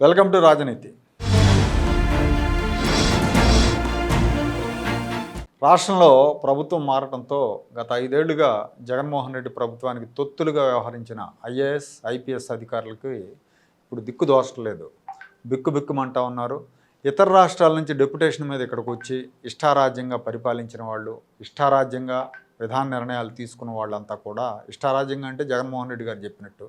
Welcome to రాజనీతి. రాష్ట్రంలో ప్రభుత్వం మారడంతో గత ఐదేళ్ళుగా జగన్మోహన్ రెడ్డి ప్రభుత్వానికి తొత్తులుగా వ్యవహరించిన ఐఏఎస్ ఐపీఎస్ అధికారులకి ఇప్పుడు దిక్కు దోషలేదు బిక్కు బిక్కుమంటా ఉన్నారు. ఇతర రాష్ట్రాల నుంచి డెప్యుటేషన్ మీద ఇక్కడికి వచ్చి ఇష్టారాజ్యంగా పరిపాలించిన వాళ్ళు ఇష్టారాజ్యంగా విధాన నిర్ణయాలు తీసుకున్న వాళ్ళంతా కూడా ఇష్టారాజ్యంగా అంటే జగన్మోహన్ రెడ్డి గారు చెప్పినట్టు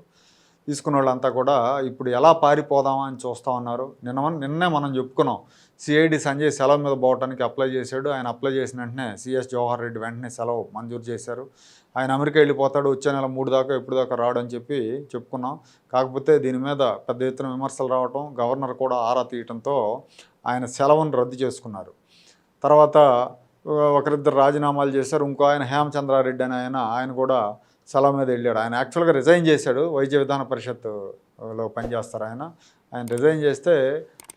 తీసుకున్న వాళ్ళంతా కూడా ఇప్పుడు ఎలా పారిపోదామా అని చూస్తూ ఉన్నారు. నిన్న నిన్నే మనం చెప్పుకున్నాం. సిఐడి సంజయ్ సెలవు మీద పోవటానికి అప్లై చేశాడు. ఆయన అప్లై చేసిన వెంటనే సిఎస్ జవహర్ రెడ్డి వెంటనే సెలవు మంజూరు చేశారు. ఆయన అమెరికా వెళ్ళిపోతాడు. వచ్చే నెల మూడు దాకా ఎప్పుడు దాకా రాడు అని చెప్పి చెప్పుకున్నాం. కాకపోతే దీని మీద పెద్ద ఎత్తున విమర్శలు రావటం గవర్నర్ కూడా ఆరా తీయటంతో ఆయన సెలవును రద్దు చేసుకున్నారు. తర్వాత ఒకరిద్దరు రాజీనామాలు చేశారు. ఇంకో ఆయన హేమచంద్రారెడ్డి అని ఆయన ఆయన కూడా సెలవు మీద వెళ్ళాడు. ఆయన యాక్చువల్గా రిజైన్ చేశాడు. వైద్య విధాన పరిషత్లో పనిచేస్తారు ఆయన. ఆయన రిజైన్ చేస్తే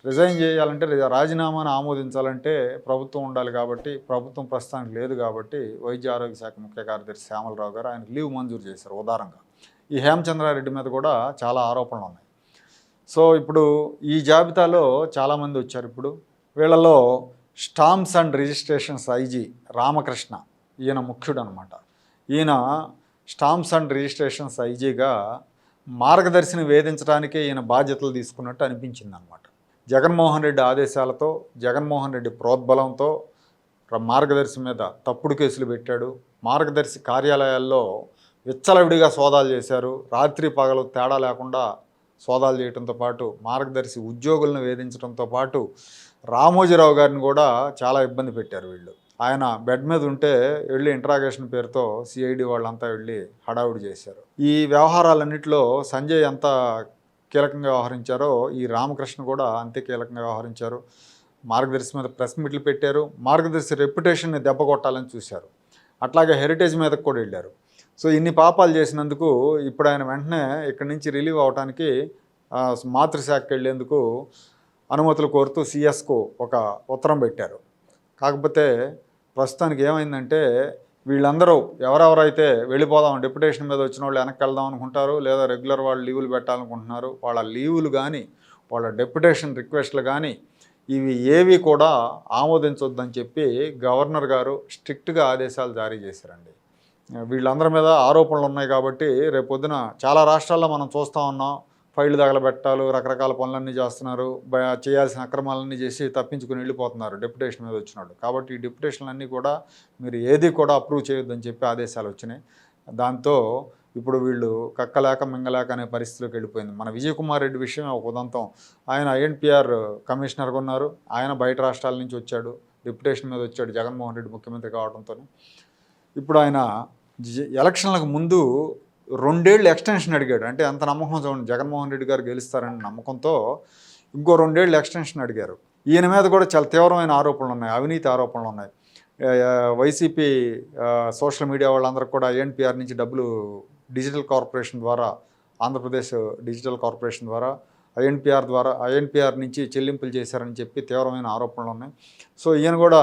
రిజైన్ చేయాలంటే రాజీనామాను ఆమోదించాలంటే ప్రభుత్వం ఉండాలి కాబట్టి ప్రభుత్వం ప్రస్తుతానికి లేదు కాబట్టి వైద్య ఆరోగ్య శాఖ ముఖ్య కార్యదర్శి శ్యామలరావు గారు ఆయన లీవ్ మంజూరు చేశారు ఉదారంగా. ఈ హేమచంద్రారెడ్డి మీద కూడా చాలా ఆరోపణలు ఉన్నాయి. సో ఇప్పుడు ఈ జాబితాలో చాలామంది వచ్చారు ఇప్పుడు. వీళ్ళలో stamps and registrations IG Ramakrishna ఈయన ముఖ్యుడు అనమాట ఈయన స్టాంప్స్ అండ్ రిజిస్ట్రేషన్స్ ఐజీగా మార్గదర్శిని వేధించడానికే ఈయన బాధ్యతలు తీసుకున్నట్టు అనిపించింది అనమాట జగన్మోహన్ రెడ్డి ఆదేశాలతో జగన్మోహన్ రెడ్డి ప్రోద్బలంతో మార్గదర్శి మీద తప్పుడు కేసులు పెట్టాడు. మార్గదర్శి కార్యాలయాల్లో విచ్చలవిడిగా సోదాలు చేశారు. రాత్రి పగలు తేడా లేకుండా సోదాలు చేయడంతో పాటు మార్గదర్శి ఉద్యోగులను వేధించడంతో పాటు రామోజీరావు గారిని కూడా చాలా ఇబ్బంది పెట్టారు వీళ్ళు. ఆయన బెడ్ మీద ఉంటే వెళ్ళి ఇంట్రాగేషన్ పేరుతో సిఐడి వాళ్ళంతా వెళ్ళి హడావుడి చేశారు. ఈ వ్యవహారాలన్నింటిలో సంజయ్ ఎంత కీలకంగా వ్యవహరించారో ఈ రామకృష్ణ కూడా అంతే కీలకంగా వ్యవహరించారు. మార్గదర్శి మీద ప్రెస్ మీట్లు పెట్టారు. మార్గదర్శి రెప్యుటేషన్ని దెబ్బ కొట్టాలని చూశారు. అట్లాగే హెరిటేజ్ మీదకి కూడా వెళ్ళారు. సో ఇన్ని పాపాలు చేసినందుకు ఇప్పుడు ఆయన వెంటనే ఇక్కడి నుంచి రిలీవ్ అవడానికి మాతృశాఖకి వెళ్ళేందుకు అనుమతులు కోరుతూ సిఎస్కు ఒక ఉత్తరం పెట్టారు. కాకపోతే ప్రస్తుతానికి ఏమైందంటే వీళ్ళందరూ ఎవరెవరైతే వెళ్ళిపోదాం డిప్యుటేషన్ మీద వచ్చిన వాళ్ళు వెనక్కి వెళ్దాం అనుకుంటారు లేదా రెగ్యులర్ వాళ్ళు లీవులు పెట్టాలనుకుంటున్నారు వాళ్ళ లీవులు కానీ వాళ్ళ డెప్యుటేషన్ రిక్వెస్ట్లు కానీ ఇవి ఏవి కూడా ఆమోదించొద్దని చెప్పి గవర్నర్ గారు స్ట్రిక్ట్గా ఆదేశాలు జారీ చేశారండి. వీళ్ళందరి మీద ఆరోపణలు ఉన్నాయి కాబట్టి రేపొద్దున చాలా రాష్ట్రాల్లో మనం చూస్తూ ఉన్నాం ఫైళ్ళు తగలబెట్టాలు రకరకాల పనులన్నీ చేస్తున్నారు. చేయాల్సిన అక్రమాలన్నీ చేసి తప్పించుకుని వెళ్ళిపోతున్నారు డిప్యుటేషన్ మీద వచ్చినాడు కాబట్టి ఈ డిప్యుటేషన్లన్నీ కూడా మీరు ఏది కూడా అప్రూవ్ చేయొద్దని చెప్పి ఆదేశాలు వచ్చినాయి. దాంతో ఇప్పుడు వీళ్ళు కక్కలేక మింగలేక అనే పరిస్థితిలోకి వెళ్ళిపోయింది. మన విజయ్ కుమార్ రెడ్డి విషయం ఒక ఉదంతం. ఆయన ఐఎన్పిఆర్ కమిషనర్గా ఉన్నారు. ఆయన బయట రాష్ట్రాల నుంచి వచ్చాడు. డిప్యుటేషన్ మీద వచ్చాడు జగన్మోహన్ రెడ్డి ముఖ్యమంత్రి కావడంతో ఇప్పుడు ఆయన ఎలక్షన్లకు ముందు రెండేళ్ళు ఎక్స్టెన్షన్ అడిగాడు. అంటే అంత నమ్మకం చూడండి. జగన్మోహన్ రెడ్డి గారు గెలుస్తారని నమ్మకంతో ఇంకో రెండేళ్ళు ఎక్స్టెన్షన్ అడిగారు. ఈయన మీద కూడా చాలా తీవ్రమైన ఆరోపణలు ఉన్నాయి. అవినీతి ఆరోపణలు ఉన్నాయి. వైసీపీ సోషల్ మీడియా వాళ్ళందరికీ కూడా ఏఎన్పిఆర్ నుంచి డబ్బులు డిజిటల్ కార్పొరేషన్ ద్వారా ఆంధ్రప్రదేశ్ డిజిటల్ కార్పొరేషన్ ద్వారా ఐఎన్పిఆర్ ద్వారా ఐఎన్పిఆర్ నుంచి చెల్లింపులు చేశారని చెప్పి తీవ్రమైన ఆరోపణలు ఉన్నాయి. సో ఈయన కూడా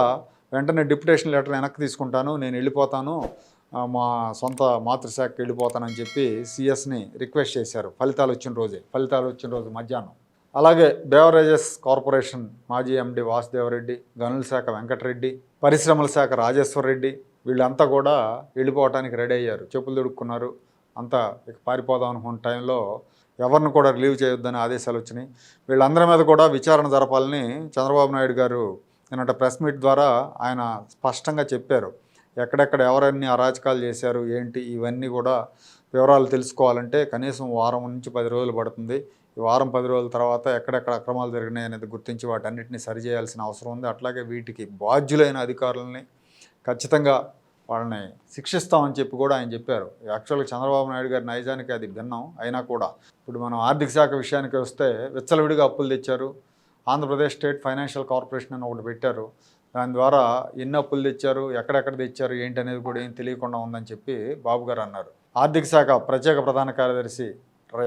వెంటనే డిప్యుటేషన్ లెటర్ వెనక్కి తీసుకుంటాను. నేను వెళ్ళిపోతాను. మా సొంత మాతృశాఖకి వెళ్ళిపోతానని చెప్పి సిఎస్ని రిక్వెస్ట్ చేశారు. ఫలితాలు వచ్చిన రోజే. ఫలితాలు వచ్చిన రోజు మధ్యాహ్నం. అలాగే బేవరేజెస్ కార్పొరేషన్ మాజీ ఎండి వాసుదేవరెడ్డి గనుల శాఖ వెంకటరెడ్డి పరిశ్రమల శాఖ రాజేశ్వర్ రెడ్డి వీళ్ళంతా కూడా వెళ్ళిపోవటానికి రెడీ అయ్యారు. చెప్పులు దొడుక్కున్నారు. అంతా ఇక పారిపోదాం అనుకున్న టైంలో ఎవరిని కూడా రిలీవ్ చేయొద్దని ఆదేశాలు వచ్చినాయి. వీళ్ళందరి మీద కూడా విచారణ జరపాలని చంద్రబాబు నాయుడు గారు నిన్నట ప్రెస్ మీట్ ద్వారా ఆయన స్పష్టంగా చెప్పారు. ఎక్కడెక్కడ ఎవరన్నీ అరాచకాలు చేశారు ఏంటి ఇవన్నీ కూడా వివరాలు తెలుసుకోవాలంటే కనీసం వారం నుంచి పది రోజులు పడుతుంది. ఈ వారం పది రోజుల తర్వాత ఎక్కడెక్కడ అక్రమాలు జరిగినాయి అనేది గుర్తించి వాటన్నిటిని సరిచేయాల్సిన అవసరం ఉంది. అట్లాగే వీటికి బాధ్యులైన అధికారులని ఖచ్చితంగా వాళ్ళని శిక్షిస్తామని చెప్పి కూడా ఆయన చెప్పారు. యాక్చువల్గా చంద్రబాబు నాయుడు గారి నైజానికి అది భిన్నం అయినా కూడా. ఇప్పుడు మనం ఆర్థిక శాఖ విషయానికి వస్తే విచ్చలవిడిగా అప్పులు తెచ్చారు. ఆంధ్రప్రదేశ్ స్టేట్ ఫైనాన్షియల్ కార్పొరేషన్ అని ఒకటి పెట్టారు. దాని ద్వారా ఎన్ని అప్పులు తెచ్చారు ఎక్కడెక్కడ తెచ్చారు ఏంటి అనేది కూడా ఏం తెలియకుండా ఉందని చెప్పి బాబు గారు అన్నారు. ఆర్థిక శాఖ ప్రత్యేక ప్రధాన కార్యదర్శి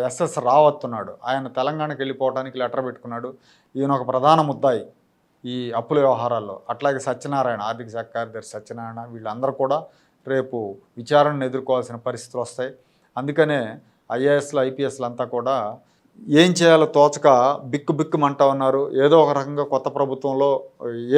ఎస్ఎస్ రావత్ ఉన్నాడు. ఆయన తెలంగాణకి వెళ్ళిపోవడానికి లెటర్ పెట్టుకున్నాడు. ఈయన ఒక ప్రధాన ముద్దాయి ఈ అప్పుల వ్యవహారాల్లో. అట్లాగే సత్యనారాయణ ఆర్థిక శాఖ కార్యదర్శి సత్యనారాయణ వీళ్ళందరూ కూడా రేపు విచారణను ఎదుర్కోవాల్సిన పరిస్థితులు వస్తాయి. అందుకనే ఐఏఎస్లు ఐపీఎస్లు అంతా కూడా ఏం చేయాలో తోచక బిక్కు బిక్కుమంటా ఉన్నారు. ఏదో ఒక రకంగా కొత్త ప్రభుత్వంలో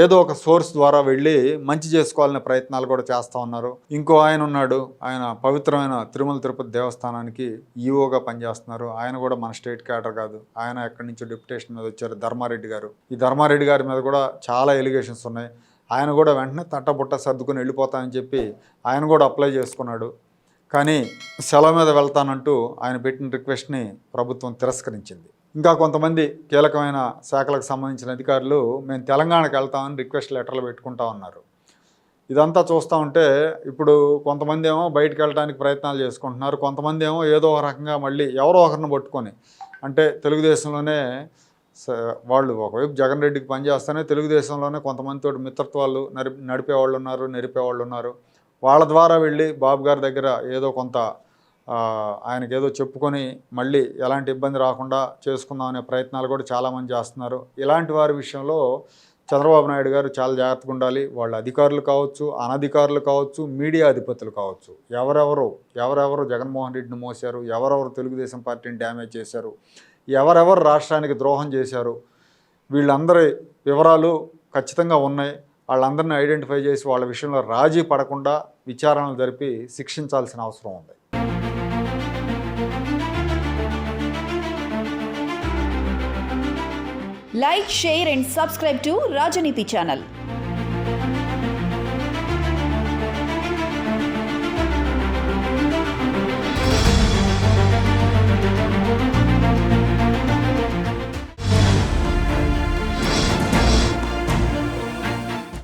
ఏదో ఒక సోర్స్ ద్వారా వెళ్ళి మంచి చేసుకోవాలనే ప్రయత్నాలు కూడా చేస్తూ ఉన్నారు. ఇంకో ఆయన ఉన్నాడు. ఆయన పవిత్రమైన తిరుమల తిరుపతి దేవస్థానానికి ఈఓగా పనిచేస్తున్నారు. ఆయన కూడా మన స్టేట్ క్యాడర్ కాదు. ఆయన ఎక్కడి నుంచో డిప్యుటేషన్ మీద వచ్చారు ధర్మారెడ్డి గారు. ఈ ధర్మారెడ్డి గారి మీద కూడా చాలా ఎలిగేషన్స్ ఉన్నాయి. ఆయన కూడా వెంటనే తట్టబుట్ట సర్దుకుని వెళ్ళిపోతానని చెప్పి ఆయన కూడా అప్లై చేసుకున్నాడు. కానీ సెలవు మీద వెళ్తానంటూ ఆయన పెట్టిన రిక్వెస్ట్ని ప్రభుత్వం తిరస్కరించింది. ఇంకా కొంతమంది కీలకమైన శాఖలకు సంబంధించిన అధికారులు మేము తెలంగాణకు వెళ్తామని రిక్వెస్ట్ లెటర్లు పెట్టుకుంటా ఉన్నారు. ఇదంతా చూస్తూ ఉంటే ఇప్పుడు కొంతమంది ఏమో బయటకు వెళ్ళడానికి ప్రయత్నాలు చేసుకుంటున్నారు. కొంతమంది ఏమో ఏదో ఒక రకంగా మళ్ళీ ఎవరో ఒకరిని పట్టుకొని అంటే తెలుగుదేశంలోనే స- వాళ్ళు ఒకవైపు జగన్ రెడ్డికి పనిచేస్తేనే తెలుగుదేశంలోనే కొంతమందితో మిత్రత్వాలు నడిపేవాళ్ళు ఉన్నారు నెరిపేవాళ్ళు ఉన్నారు. వాళ్ళ ద్వారా వెళ్ళి బాబు గారి దగ్గర ఏదో కొంత ఆయనకి ఏదో చెప్పుకొని మళ్ళీ ఎలాంటి ఇబ్బంది రాకుండా చేసుకుందాం అనే ప్రయత్నాలు కూడా చాలామంది చేస్తున్నారు. ఇలాంటి వారి విషయంలో చంద్రబాబు నాయుడు గారు చాలా జాగ్రత్తగా ఉండాలి. వాళ్ళ అధికారులు కావచ్చు అనధికారులు కావచ్చు మీడియా అధిపతులు కావచ్చు. ఎవరెవరు ఎవరెవరు జగన్మోహన్ రెడ్డిని మోసారు ఎవరెవరు తెలుగుదేశం పార్టీని డ్యామేజ్ చేశారు ఎవరెవరు రాష్ట్రానికి ద్రోహం చేశారు వీళ్ళందరి వివరాలు ఖచ్చితంగా ఉన్నాయి. వాళ్ళందరినీ ఐడెంటిఫై చేసి వాళ్ళ విషయంలో రాజీ పడకుండా విచారణలు జరిపి శిక్షించాల్సిన అవసరం ఉంది. Like share and subscribe to Rajaneeti channel